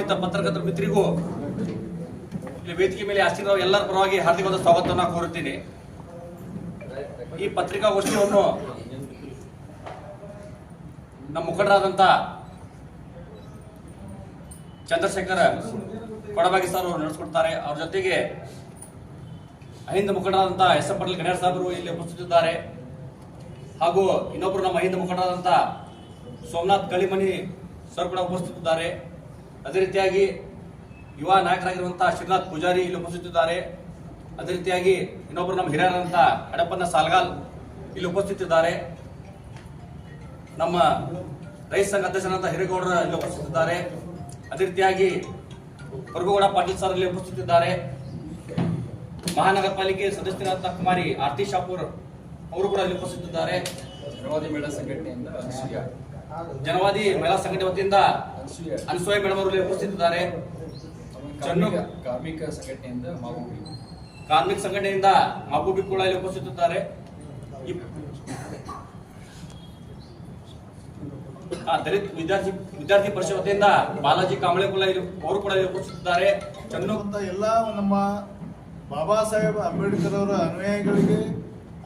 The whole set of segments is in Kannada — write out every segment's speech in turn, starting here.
ಗೌರವಾನ್ವಿತ ಪತ್ರಕರ್ತರ ಮಿತ್ರರಿಗೂ ಇಲ್ಲಿ ವೇದಿಕೆ ಮೇಲೆ ಆಸೀನರಾದ ಎಲ್ಲರ ಪರವಾಗಿ ಹಾರ್ದಿಕವಾದ ಸ್ವಾಗತವನ್ನು ಕೋರುತ್ತೀನಿ. ಈ ಪತ್ರಿಕಾಗೋಷ್ಠಿಯನ್ನು ನಮ್ಮ ಮುಖಂಡರಾದಂಥ ಚಂದ್ರಶೇಖರ್ ಕೊಡಬಾಗಿ ಸರ್ ಅವರು ನಡೆಸ್ಕೊಡ್ತಾರೆ. ಅವ್ರ ಜೊತೆಗೆ ಅಹಿಂದ ಮುಖಂಡರಾದಂಥ ಎಸ್ ಎಂ ಪಟೇಲ್ ಗಣೇಶ್ ಸಾಹೇಬರು ಇಲ್ಲಿ ಉಪಸ್ಥಿತಿದ್ದಾರೆ. ಹಾಗೂ ಇನ್ನೊಬ್ಬರು ನಮ್ಮ ಅಹಿಂದ ಮುಖಂಡರಾದಂಥ ಸೋಮನಾಥ್ ಕಳಿಮನಿ ಸರ್ ಕೂಡ ಉಪಸ್ಥಿತಿದ್ದಾರೆ. ಅದೇ ರೀತಿಯಾಗಿ ಯುವ ನಾಯಕರಾಗಿರುವಂತಹ ಶ್ರೀನಾಥ್ ಪೂಜಾರಿ ಇಲ್ಲಿ ಉಪಸ್ಥಿತಿದ್ದಾರೆ. ಅದೇ ರೀತಿಯಾಗಿ ಇನ್ನೊಬ್ಬರು ನಮ್ಮ ಹಿರಿಯರಾದಂಥ ಹಡಪನ್ನ ಸಾಲ್ಗಾಲ್ ಇಲ್ಲಿ ಉಪಸ್ಥಿತಿದ್ದಾರೆ. ನಮ್ಮ ರೈತ ಸಂಘ ಅಧ್ಯಕ್ಷರಾದಂಥ ಹಿರೇಗೌಡರ ಇಲ್ಲಿ ಉಪಸ್ಥಿತಿದ್ದಾರೆ. ಅದೇ ರೀತಿಯಾಗಿ ಪ್ರಭುಗೌಡ ಪಾಟೀಲ್ ಸರ್ ಇಲ್ಲಿ ಉಪಸ್ಥಿತಿದ್ದಾರೆ. ಮಹಾನಗರ ಪಾಲಿಕೆ ಸದಸ್ಯರಂತ ಕುಮಾರಿ ಆರ್ತಿ ಶಾಪೂರ್ ಅವರು ಕೂಡ ಇಲ್ಲಿ ಉಪಸ್ಥಿತಿದ್ದಾರೆ. ಸಂಘಟನೆಯಿಂದ ಜನವಾದಿ ಮಹಿಳಾ ಸಂಘಟನೆ ವತಿಯಿಂದ ಅನಸೂಯ ಮೇಡಮ್ ಅವರು ಇಲ್ಲಿ ಉಪಸ್ಥಿತಿದ್ದಾರೆ. ಕಾರ್ಮಿಕ ಕಾರ್ಮಿಕ ಸಂಘಟನೆಯಿಂದ ಮಗುಬಿ. ಕಾರ್ಮಿಕ ಸಂಘಟನೆಯಿಂದ ಮಹಬೂಬಿ ಕೂಡ ಇಲ್ಲಿ ಉಪಸ್ಥಿತಿದ್ದಾರೆ. ದಲಿತ ವಿದ್ಯಾರ್ಥಿ ವಿದ್ಯಾರ್ಥಿ ಪರಿಷತ್ ವತಿಯಿಂದ ಬಾಲಾಜಿ ಕಾಂಬಳೆ ಕೂಡ ಇಲ್ಲಿ ಅವರು ಕೂಡ ಇಲ್ಲಿ ಉಪಸ್ಥಿತಿದ್ದಾರೆ. ಚನ್ನು ಎಲ್ಲ ನಮ್ಮ ಬಾಬಾ ಸಾಹೇಬ್ ಅಂಬೇಡ್ಕರ್ ಅವರ ಅನುಯಾಯಿಗಳಿಗೆ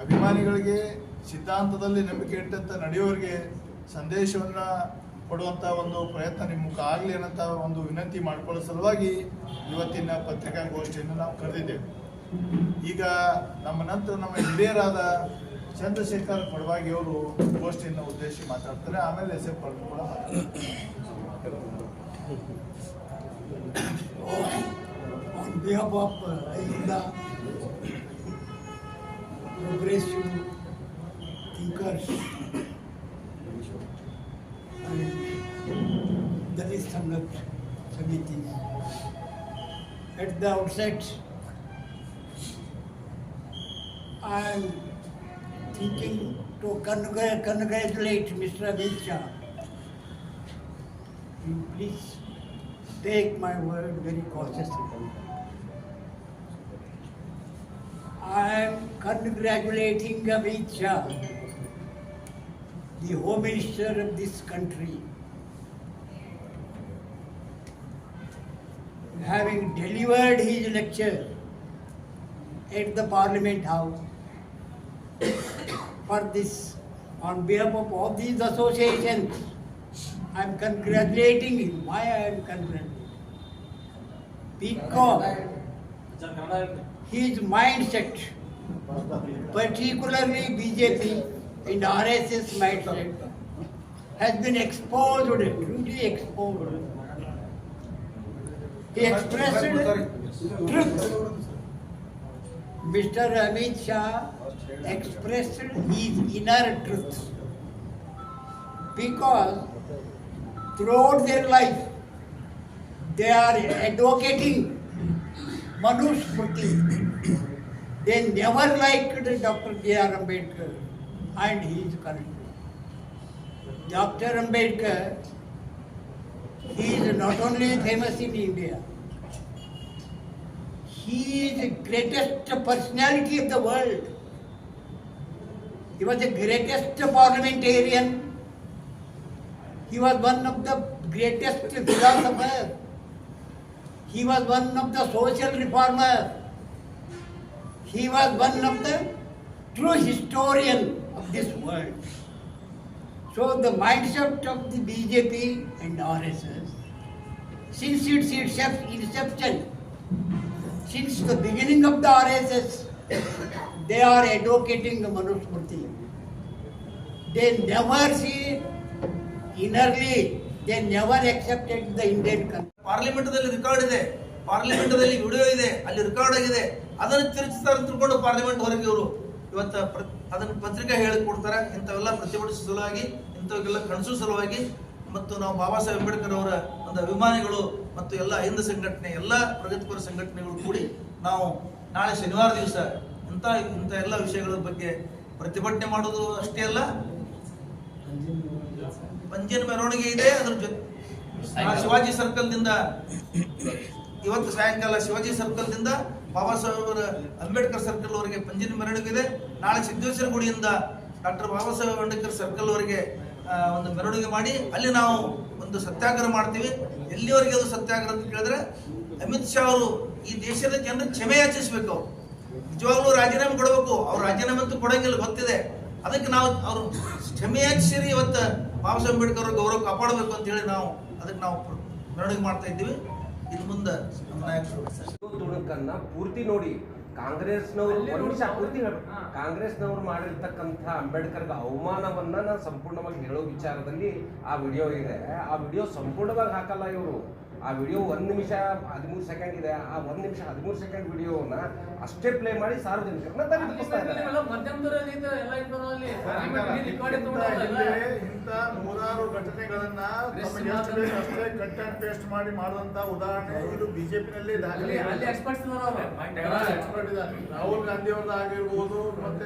ಅಭಿಮಾನಿಗಳಿಗೆ ಸಿದ್ಧಾಂತದಲ್ಲಿ ನಂಬಿಕೆ ಇಟ್ಟಂತ ನಡೆಯೋರಿಗೆ ಸಂದೇಶವನ್ನ ಕೊಡುವಂಥ ಒಂದು ಪ್ರಯತ್ನ ನಿಮ್ಮ ಮುಖ ಆಗಲಿ ಅನ್ನಂತ ಒಂದು ವಿನಂತಿ ಮಾಡಿಕೊಳ್ಳೋ ಸಲುವಾಗಿ ಇವತ್ತಿನ ಪತ್ರಿಕಾಗೋಷ್ಠಿಯನ್ನು ನಾವು ಕರೆದಿದ್ದೇವೆ ಈಗ ನಮ್ಮ ನಂತರ ನಮ್ಮ ಹಿರಿಯರಾದ ಚಂದ್ರಶೇಖರ್ ಅವರು ಗೋಷ್ಠಿಯನ್ನು ಉದ್ದೇಶಿಸಿ ಮಾತಾಡ್ತಾರೆ ಆಮೇಲೆ ಎಸ್ ಎಫ್ ಕೂಡ ಮಾತಾಡ್ತಾರೆ Dalit Samrat Samiti. At the outset, I am thinking to congratulate Mr. Amit Shah. You please take my word very cautiously. I am congratulating Amit Shah, the Home Minister of this country, having delivered his lecture at the Parliament House for this, on behalf of all these associations, I am congratulating him. Why I am congratulating? Because his mindset, particularly BJP and RSS mindset, has been exposed, truly exposed. He expressed truth. Mr. Amit Shah expressed his inner truth. Because throughout their life, they are advocating Manusmriti. They never liked Dr. B.R. Ambedkar and his country. Dr. Ambedkar, he is not only famous in India, he is the greatest personality of the world. He was the greatest parliamentarian. He was one of the greatest philosophers. He was one of the social reformers. He was one of the true historian of this world. So the mindset of the BJP and RSS, since its inception, since the beginning of the RSS, they are advocating the Manusmriti. They never see innerly, they never accepted the Indian country. Record ಇದೆ ಪಾರ್ಲಿಮೆಂಟ್ದಲ್ಲಿ ವಿಡಿಯೋ ಇದೆ ಅಲ್ಲಿ ರೆಕಾರ್ಡ್ ಆಗಿದೆ ಅದನ್ನು ತಿರುಗಿಸ್ತಾರೆ ಅಂತ ತಿಳ್ಕೊಂಡು ಪಾರ್ಲಿಮೆಂಟ್ ಹೊರಗೆ ಇವರು ಇವತ್ತ ಅದನ್ನ ಪತ್ರಿಕೆ ಹೇಳಿ ಕೊಡ್ತಾರೆ ಇಂಥವೆಲ್ಲ ಪ್ರತಿಭಟಿಸುವ ಸಲುವಾಗಿ ಇಂಥವಕ್ಕೆಲ್ಲ ಕನಸು ಸಲುವಾಗಿ ಮತ್ತು ನಾವು ಬಾಬಾ ಸಾಹೇಬ್ ಅಂಬೇಡ್ಕರ್ ಅವರ ಒಂದು ಅಭಿಮಾನಿಗಳು ಮತ್ತು ಎಲ್ಲ ಅಹಿಂದ ಸಂಘಟನೆ ಎಲ್ಲ ಪ್ರಗತಿಪರ ಸಂಘಟನೆಗಳು ಕೂಡಿ ನಾವು ನಾಳೆ ಶನಿವಾರ ದಿವಸ ಇಂಥ ಇಂಥ ಎಲ್ಲ ವಿಷಯಗಳ ಬಗ್ಗೆ ಪ್ರತಿಭಟನೆ ಮಾಡೋದು ಅಷ್ಟೇ ಅಲ್ಲ. ಪಂಜಿನ ಮೆರವಣಿಗೆ ಇದೆ ಅದ್ರ ಜೊತೆ ಶಿವಾಜಿ ಸರ್ಕಲ್ ದಿಂದ ಇವತ್ತು ಸಾಯಂಕಾಲ ಶಿವಾಜಿ ಸರ್ಕಲ್ದಿಂದ ಬಾಬಾ ಸಾಹೇಬ್ ಅಂಬೇಡ್ಕರ್ ಸರ್ಕಲ್ ವರೆಗೆ ಪಂಜಿನ ಮೆರವಣಿಗೆ ನಾಳೆ ಸಿದ್ದೇಶ್ವರ ಗುಡಿಯಿಂದ ಡಾಕ್ಟರ್ ಬಾಬಾ ಸಾಹೇಬ್ ಅಂಬೇಡ್ಕರ್ ಸರ್ಕಲ್ ವರೆಗೆ ಒಂದು ಮೆರವಣಿಗೆ ಮಾಡಿ, ಅಲ್ಲಿ ನಾವು ಒಂದು ಸತ್ಯಾಗ್ರಹ ಮಾಡ್ತೀವಿ. ಎಲ್ಲಿವರೆಗೆ ಅದು ಸತ್ಯಾಗ್ರಹ ಅಂತ ಕೇಳಿದ್ರೆ, ಅಮಿತ್ ಶಾ ಅವರು ಈ ದೇಶದ ಜನರು ಕ್ಷಮೆ ಯಾಚಿಸ್ಬೇಕು ಅವ್ರು. ನಿಜವಾಗ್ಲೂ ರಾಜೀನಾಮೆ ಕೊಡಬೇಕು. ಅವ್ರು ರಾಜೀನಾಮೆ ಅಂತೂ ಕೊಡಂಗಿಲ್ಲ, ಗೊತ್ತಿದೆ. ಅದಕ್ಕೆ ನಾವು ಅವರು ಕ್ಷಮೆ ಯಾಚಿಸಿರಿ, ಇವತ್ತು ಬಾಬಾ ಸಾಹೇಬ್ ಅಂಬೇಡ್ಕರ್ ಗೌರವ ಕಾಪಾಡಬೇಕು ಅಂತ ಹೇಳಿ ನಾವು ಅದಕ್ಕೆ ನಾವು ಮೆರವಣಿಗೆ ಮಾಡ್ತಾ ಇದ್ದೀವಿ. ಇನ್ನು ಮುಂದೆ ತುಣುಕನ್ನ ಪೂರ್ತಿ ನೋಡಿ ಕಾಂಗ್ರೆಸ್ನವರು ಒಂದ್ ನಿಮಿಷ ಪೂರ್ತಿ. ಕಾಂಗ್ರೆಸ್ನವರು ಮಾಡಿರ್ತಕ್ಕಂಥ ಅಂಬೇಡ್ಕರ್ ಅವಮಾನವನ್ನ ನಾನು ಸಂಪೂರ್ಣವಾಗಿ ಹೇಳೋ ವಿಚಾರದಲ್ಲಿ ಆ ವಿಡಿಯೋ ಇದೆ. ಆ ವಿಡಿಯೋ ಸಂಪೂರ್ಣವಾಗಿ ಹಾಕಲ್ಲ ಇವರು. ಆ ವಿಡಿಯೋ ಒಂದ್ ನಿಮಿಷ ಹದಿಮೂರು ಸೆಕೆಂಡ್ ಇದೆ. ಆ ಒಂದ್ ನಿಮಿಷ ಹದಿಮೂರು ಸೆಕೆಂಡ್ ವಿಡಿಯೋನ ಅಷ್ಟೇ ಪ್ಲೇ ಮಾಡಿ ಸಾರ್ವಜನಿಕರನ್ನ ತಲುಪಿಸ್ತಾ ಇದ್ದಾರೆ. ಘಟನೆಗಳನ್ನ ಅಷ್ಟೇ ಕಟ್ ಅಂಡ್ ಪೇಸ್ಟ್ ಮಾಡಿ ಮಾಡಿದಂತ ಉದಾಹರಣೆ ಇದು ಬಿಜೆಪಿನಲ್ಲಿ. Expert ಇದ್ದಾರೆ. ರಾಹುಲ್ ಗಾಂಧಿ ಅವ್ರದ್ದು ಆಗಿರ್ಬೋದು ಮತ್ತೆ